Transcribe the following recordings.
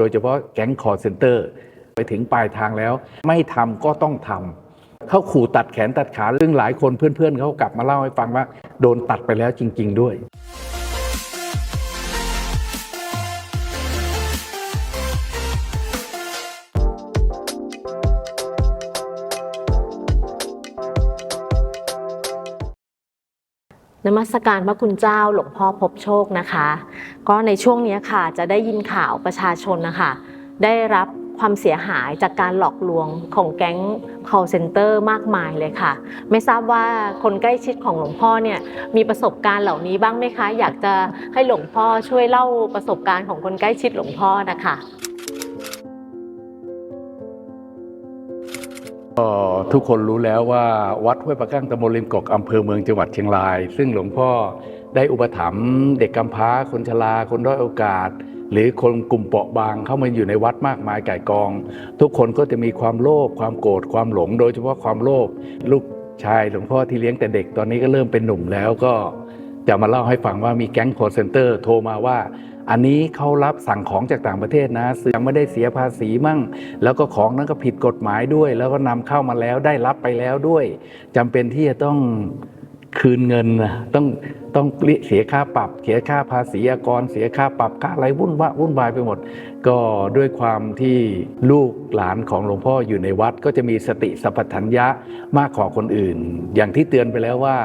โดยเฉพาะแก๊งคอร์เซนเตอร์ ไปถึงปลายทางแล้ว ไม่ทำก็ต้องทำเขาขู่ตัดแขนตัดขาซึ่งหลายคนเพื่อนๆเขากลับมาเล่าให้ฟังว่า โดนตัดไปแล้วจริง ๆ ด้วย นมัสการพระคุณเจ้าหลวงพ่อพบโชคนะคะ ก็ในช่วงนี้ค่ะจะได้ยินข่าวประชาชนนะคะ ได้รับความเสียหายจากการหลอกลวงของแก๊ง call center มากมายเลยค่ะ ไม่ทราบว่าคนใกล้ชิดของหลวงพ่อเนี่ยมีประสบการณ์เหล่านี้บ้างไหมคะ อยากจะให้หลวงพ่อช่วยเล่าประสบการณ์ของคนใกล้ชิดหลวงพ่อนะคะ ก็ทุกคนรู้แล้วว่าวัดห้วยปะกั้งตำบลริมกอกอำเภอเมืองจังหวัดเชียงราย ซึ่งหลวงพ่อได้อุปถัมภ์เด็กกำพร้า คนชรา คนด้อยโอกาส หรือคนกลุ่มเปราะบางเข้ามาอยู่ในวัดมากมายไก่กอง ทุกคนก็จะมีความโลภความโกรธความหลง โดยเฉพาะความโลภลูกชายหลวงพ่อที่เลี้ยงแต่เด็กตอนนี้ก็เริ่มเป็นหนุ่มแล้วก็จะมาเล่าให้ฟังว่ามีแก๊งคอร์เซนเตอร์โทรมาว่า อันนี้เขารับสั่งของจากต่างประเทศนะยังไม่ได้เสียภาษีมั่ง แล้วก็ของนั้นก็ผิดกฎหมายด้วย แล้วก็นำเข้ามาแล้วได้รับไปแล้วด้วยจำเป็นที่จะต้องคืนเงินนะต้องต้องเสียค่าปรับ เสียค่าภาษีอากร เสียค่าปรับค่าอะไรวุ่นวะวุ่นวายไปหมด ก็ด้วยความที่ลูกหลานของหลวงพ่ออยู่ในวัด ก็จะมีสติสัพพัญญะมากกว่าคนอื่น อย่างที่เตือนไปแล้วว่า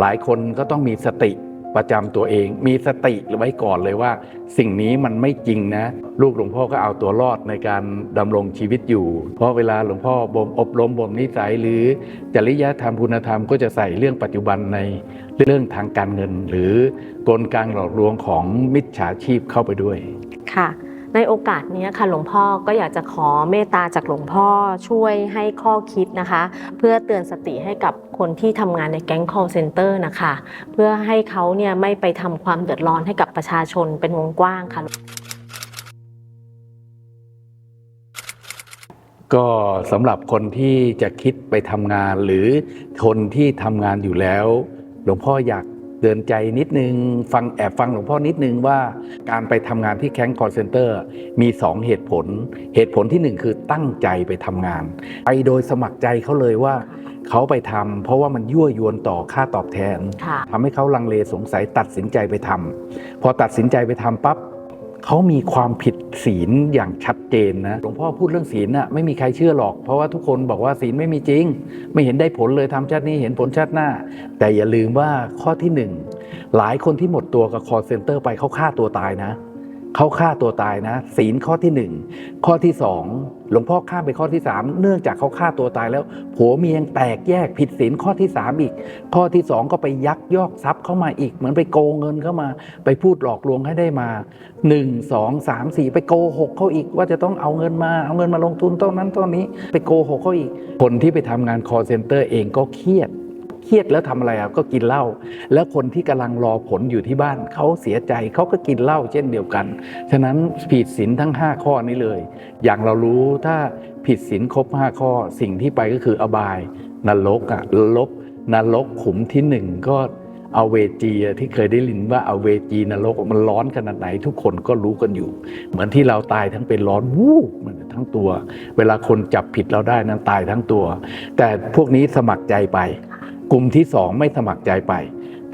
หลายคนก็ต้องมีสติ ประจำตัวเอง มีสติไว้ก่อนเลยว่า สิ่งนี้มันไม่จริงนะ ลูกหลวงพ่อก็เอาตัวรอดในการดำรงชีวิตอยู่ เพราะเวลาหลวงพ่อบ่มอบรมบ่มนิสัยหรือจริยธรรมคุณธรรมก็จะใส่เรื่องปัจจุบันในเรื่องทางการเงิน หรือ กลการหลอกลวงของมิจฉาชีพเข้าไปด้วยค่ะ ในโอกาสนี้ค่ะหลวงพ่อก็อยากจะขอเมตตาจากหลวงพ่อช่วยให้ข้อคิดนะคะ เพื่อเตือนสติให้กับคนที่ทำงานในแก๊ง call center นะคะ เพื่อให้เขาเนี่ยไม่ไปทำความเดือดร้อนให้กับประชาชนเป็นวงกว้างค่ะ ก็สำหรับคนที่จะคิดไปทำงานหรือคนที่ทำงานอยู่แล้ว หลวงพ่ออยาก เตือนใจนิดนึง ฟังแอบฟังหลวงพ่อนิดนึงว่าการไปทำงานที่แค n คอร์เซนเตอร์มี 2 เหตุผล เหตุผลทีหนึ่1 คือตั้งใจไปทำงาน ไปโดยสมัครใจเขาเลยว่าเขาไปทำเพราะว่ามันยั่วยวนต่อค่าตอบแทนค่ะทำให้เขาลังเลสงสัยตัดสินใจไปทำพอตัดสินใจไปทำปั๊บ เขามีความผิดศีลอย่างชัดเจนนะหลวงพ่อพูดเรื่องศีลน่ะไม่มีใครเชื่อหรอก เพราะว่าทุกคนบอกว่าศีลไม่มีจริง ไม่เห็นได้ผลเลยทำชาตินี้เห็นผลชาติหน้า แต่อย่าลืมว่าข้อที่หนึ่งหลายคนที่หมดตัวกับคอร์เซนเตอร์ไปเขาฆ่าตัวตายนะ เขาฆ่าตัวตายนะ ศีลข้อที่หนึ่งข้อที่สองหลวงพ่อข้ามไปข้อที่สามเนื่องจากเขาฆ่าตัวตายแล้วผัวเมียยังแตกแยกผิดศีลข้อที่สามอีก ข้อที่สองก็ไปยักยอกทรัพย์เข้ามาอีก เหมือนไปโกงเงินเข้ามา ไปพูดหลอกลวงให้ได้มาหนึ่งสองสามสี่ไปโกหกเขาอีกว่าจะต้องเอาเงินมาเอาเงินมาลงทุนต้นนั้นต้นนี้ ไปโกหกเขาอีก คนที่ไปทำงานคอร์เซนเตอร์เองก็เครียด เครียดแล้วทำอะไรอะก็กินเหล้าแล้วคนที่กำลังรอผลอยู่ที่บ้านเขาเสียใจเขาก็กินเหล้าเช่นเดียวกัน ฉะนั้นผิดศีลทั้ง 5 ข้อนี้เลย อย่างเรารู้ถ้าผิดศีลครบ 5 ข้อสิ่งที่ไปก็คืออบายนรกอะลบนรกขุมที่หนึ่งก็อเวจีที่เคยได้ยินว่าอเวจีนรกมันร้อนขนาดไหนทุกคนก็รู้กันอยู่ เหมือนที่เราตายทั้งเป็นร้อนวูบมันทั้งตัว เวลาคนจับผิดเราได้นั้นตายทั้งตัว แต่พวกนี้สมัครใจไป กลุ่มที่สองไม่สมัครใจไป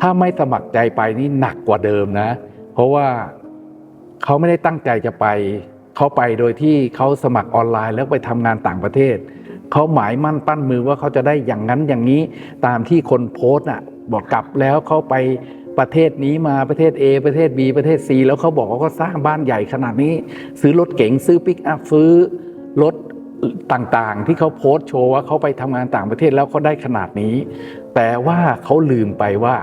ถ้าไม่สมัครใจไปนี่หนักกว่าเดิมนะ เพราะว่าเขาไม่ได้ตั้งใจจะไป เขาไปโดยที่เขาสมัครออนไลน์แล้วไปทำงานต่างประเทศ เขาหมายมั่นปั้นมือว่าเขาจะได้อย่างนั้นอย่างนี้ตามที่คนโพสต์น่ะบอกกลับแล้วเขาไปประเทศนี้มาประเทศ A ประเทศ B ประเทศ C แล้วเขาบอกว่าเขาสร้างบ้านใหญ่ขนาดนี้ ซื้อรถเก๋งซื้อปิกอัพซื้อรถ ต่างๆ ที่เขาโพสต์โชว์ว่าเขาไปทำงานต่างประเทศแล้วเขาได้ขนาดนี้ แต่ว่าเขาลืมไปว่า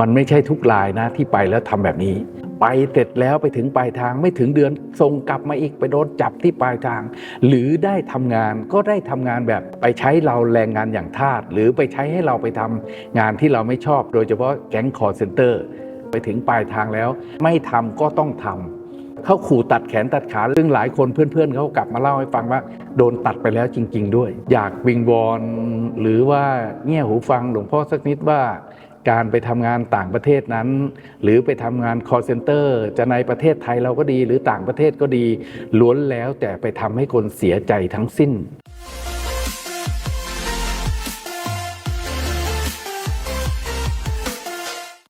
มันไม่ใช่ทุกรายนะที่ไปแล้วทำแบบนี้ ไปเสร็จแล้วไปถึงปลายทางไม่ถึงเดือนส่งกลับมาอีกไปโดนจับที่ปลายทาง หรือได้ทำงานก็ได้ทำงานแบบไปใช้เราแรงงานอย่างทาสหรือไปใช้ให้เราไปทำงานที่เราไม่ชอบ โดยเฉพาะแก๊งคอร์เซนเตอร์ไปถึงปลายทางแล้ว ไม่ทำก็ต้องทำ เขาขู่ตัดแขนตัดขาซึ่งหลายคนเพื่อนๆเขากลับมาเล่าให้ฟังว่า โดนตัดไปแล้วจริง ๆ ด้วย อยากวิงวอนหรือว่าเงี่ยหูฟังหลวงพ่อสักนิดว่าการไปทำงานต่างประเทศนั้น หรือไปทำงาน call นเตอร์จะในประเทศไทยเราก็ดี หรือต่างประเทศก็ดี ล้วนแล้วแต่ไปทำให้คนเสียใจทั้งสิ้น